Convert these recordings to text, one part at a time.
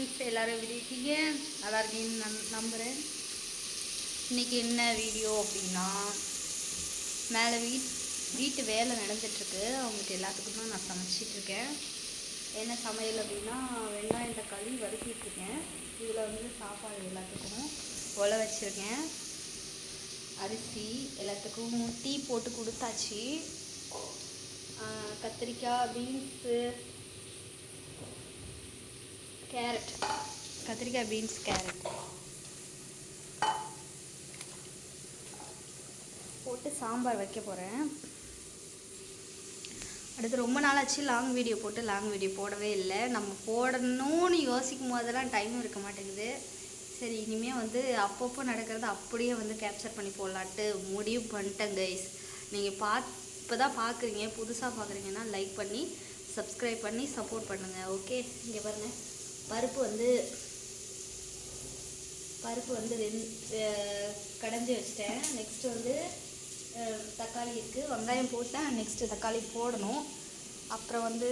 Friends எல்லோரும் எப்படி இருக்கீங்க? நல்லா இருக்கீங்கன்னு நம் நம்புகிறேன் இன்றைக்கி என்ன வீடியோ அப்படின்னா மேலே வீட் வீட்டு வேலை நடந்துட்டுருக்கு. அவங்களுக்கு எல்லாத்துக்கும் தான் நான் சமைச்சிட்ருக்கேன் என்ன சமையல் அப்படின்னா வெங்காயம் தக்காளி வதக்கிட்டுருக்கேன் இதில் வந்து சாப்பாடு எல்லாத்துக்கும் ஒலை வச்சுருக்கேன். அரிசி எல்லாத்துக்கும் டீ போட்டு கொடுத்தாச்சு. கத்திரிக்காய் பீன்ஸு கேரட் கத்திரிக்காய் பீன்ஸ் கேரட் போட்டு சாம்பார் வைக்க போகிறேன் அடுத்து ரொம்ப நாளாச்சு லாங் வீடியோ போட்டு லாங் வீடியோ போடவே இல்லை. நம்ம போடணும்னு யோசிக்கும் போதெல்லாம் டைமும் இருக்க மாட்டேங்குது. சரி இனிமேல் வந்து அப்பப்போ நடக்கிறத அப்படியே வந்து கேப்சர் பண்ணி போடலான்ட்டு முடிவு பண்ணிட்டேன் கைஸ் நீங்கள் பா இப்போ தான் பார்க்குறீங்க புதுசாக பார்க்குறீங்கன்னா லைக் பண்ணி சப்ஸ்கிரைப் பண்ணி சப்போர்ட் பண்ணுங்கள் ஓகே இங்கே பாருங்கள் பருப்பு வந்து பருப்பு வந்து ரெண்டு கடைஞ்சி வச்சிட்டேன். நெக்ஸ்ட் வந்து தக்காளி இருக்குது வெங்காயம் போட்டேன் நெக்ஸ்ட்டு தக்காளி போடணும். அப்புறம் வந்து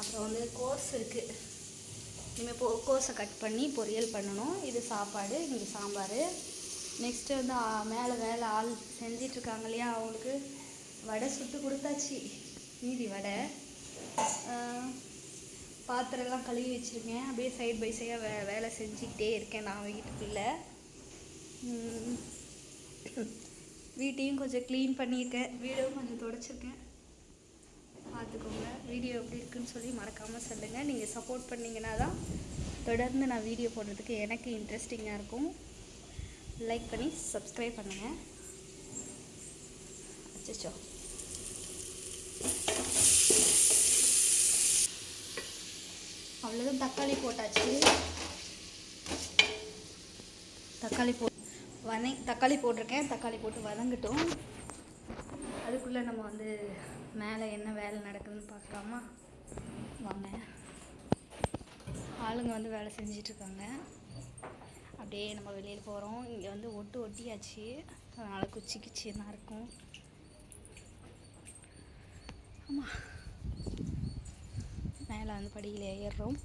அப்புறம் வந்து கோஸ் இருக்குது இனிமேல் போ கோஸை கட் பண்ணி பொரியல் பண்ணணும். இது சாப்பாடு இங்கே சாம்பார். நெக்ஸ்ட்டு வந்து மேலே வேலை ஆள் செஞ்சிட்ருக்காங்க இல்லையா அவங்களுக்கு வடை சுட்டு கொடுத்தாச்சு. மீதி வடை. பாத்திரம்லாம் கழுவி வச்சுருக்கேன். அப்படியே சைடு பை சைடாக வே வேலை செஞ்சுக்கிட்டே இருக்கேன் நான் வீட்டுக்குள்ளே. வீட்டையும் கொஞ்சம் க்ளீன் பண்ணியிருக்கேன். வீடும் கொஞ்சம் தொடச்சிருக்கேன். பார்த்துக்கோங்க. வீடியோ எப்படி இருக்குன்னு சொல்லி மறக்காமல் சொல்லுங்கள் நீங்கள் சப்போர்ட் பண்ணிங்கன்னா தான் தொடர்ந்து நான் வீடியோ போடுறதுக்கு எனக்கு இன்ட்ரெஸ்டிங்காக இருக்கும். லைக் பண்ணி சப்ஸ்கிரைப் பண்ணுங்கள் அச்சோ அவ்வளோதான் தக்காளி போட்டாச்சு. தக்காளி போ வதங் தக்காளி போட்டிருக்கேன். தக்காளி போட்டு வதங்கட்டும். அதுக்குள்ளே நம்ம வந்து மேலே என்ன வேலை நடக்குதுன்னு பார்க்கலாமா? வாங்க. ஆளுங்க வந்து வேலை செஞ்சிட்ருக்காங்க. அப்படியே நம்ம வெளியில் போகிறோம் இங்கே வந்து ஒட்டு ஒட்டியாச்சு. அதனால் குச்சி கிச்சி தான் இருக்கும். ஆமாம் மேலே வந்து படியில் ஏறுறோம்.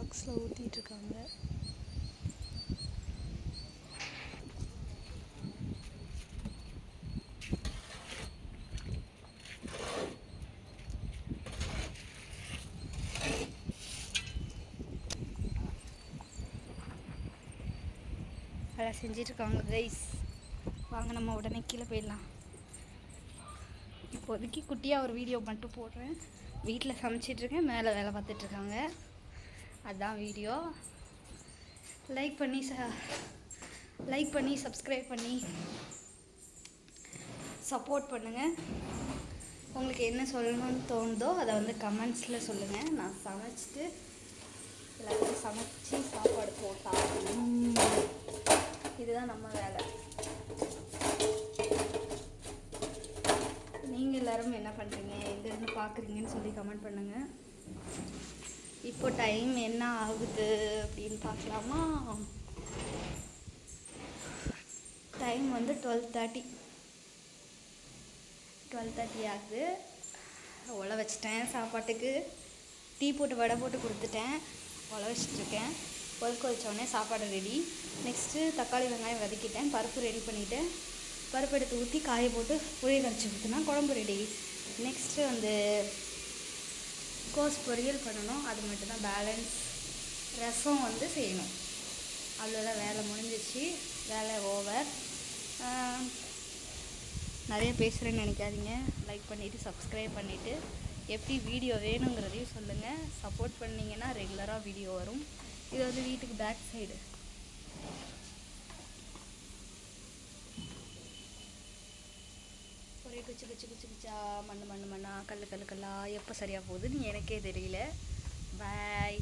பாக்ஸில் ஊற்றிட்டு இருக்காங்க வேலை செஞ்சிட்டு இருக்காங்க கைஸ் வாங்க நம்ம உடனே கீழே போயிடலாம். இப்போதைக்கு குட்டியாக ஒரு வீடியோ மட்டும் போடுறேன். வீட்டில் சமைச்சிட்ருக்கேன் மேலே வேலை பார்த்துட்ருக்காங்க அதுதான் வீடியோ. லைக் பண்ணி ச லைக் பண்ணி சப்ஸ்கிரைப் பண்ணி சப்போர்ட் பண்ணுங்கள் உங்களுக்கு என்ன சொல்லணும்னு தோணுதோ அதை வந்து கமெண்ட்ஸில் சொல்லுங்கள் நான் சமைச்சிட்டு எல்லாத்தையும் சமைச்சு சாப்பாடு போட்டா. இதுதான் நம்ம வேலை. நீங்கள் எல்லோரும் என்ன பண்ணுறீங்க எங்கேருந்து பார்க்குறீங்கன்னு சொல்லி கமெண்ட் பண்ணுங்கள் இப்போ டைம் என்ன ஆகுது அப்படின்னு பார்க்கலாமா? டைம் வந்து டுவெல் தேர்ட்டி டுவெல் தேர்ட்டி ஆகுது. உழ வச்சிட்டேன் சாப்பாட்டுக்கு. டீ போட்டு வடை போட்டு கொடுத்துட்டேன். உழ வச்சிட்ருக்கேன் கொதிக்க வச்சோடனே சாப்பாடு ரெடி நெக்ஸ்ட்டு தக்காளி வெங்காயம் வதக்கிட்டேன். பருப்பு ரெடி பண்ணிவிட்டேன் பருப்பு எடுத்து ஊற்றி காய போட்டு புளியை கரைச்சி ஊற்றினா குழம்பு ரெடி நெக்ஸ்ட்டு வந்து கோஸ் பொரியல் பண்ணணும். அது மட்டும்தான். பேலன்ஸ் ரசம் வந்து செய்யணும். அவ்வளோதான் வேலை முடிஞ்சிச்சு வேலை ஓவர் நிறைய பேசுகிறேன்னு நினைக்காதீங்க. லைக் பண்ணிவிட்டு சப்ஸ்கிரைப் பண்ணிவிட்டு எப்படி வீடியோ வேணுங்கிறதையும் சொல்லுங்கள் சப்போர்ட் பண்ணிங்கன்னா ரெகுலராக வீடியோ வரும். இது வந்து வீட்டுக்கு பேக் சைடு அப்படியே குச்சி குச்சி குச்சி குச்சா மண்ணு மண்ணு மண்ணா கல் கல் கல்லா எப்போ சரியாக போகுதுன்னு எனக்கே தெரியல. பாய்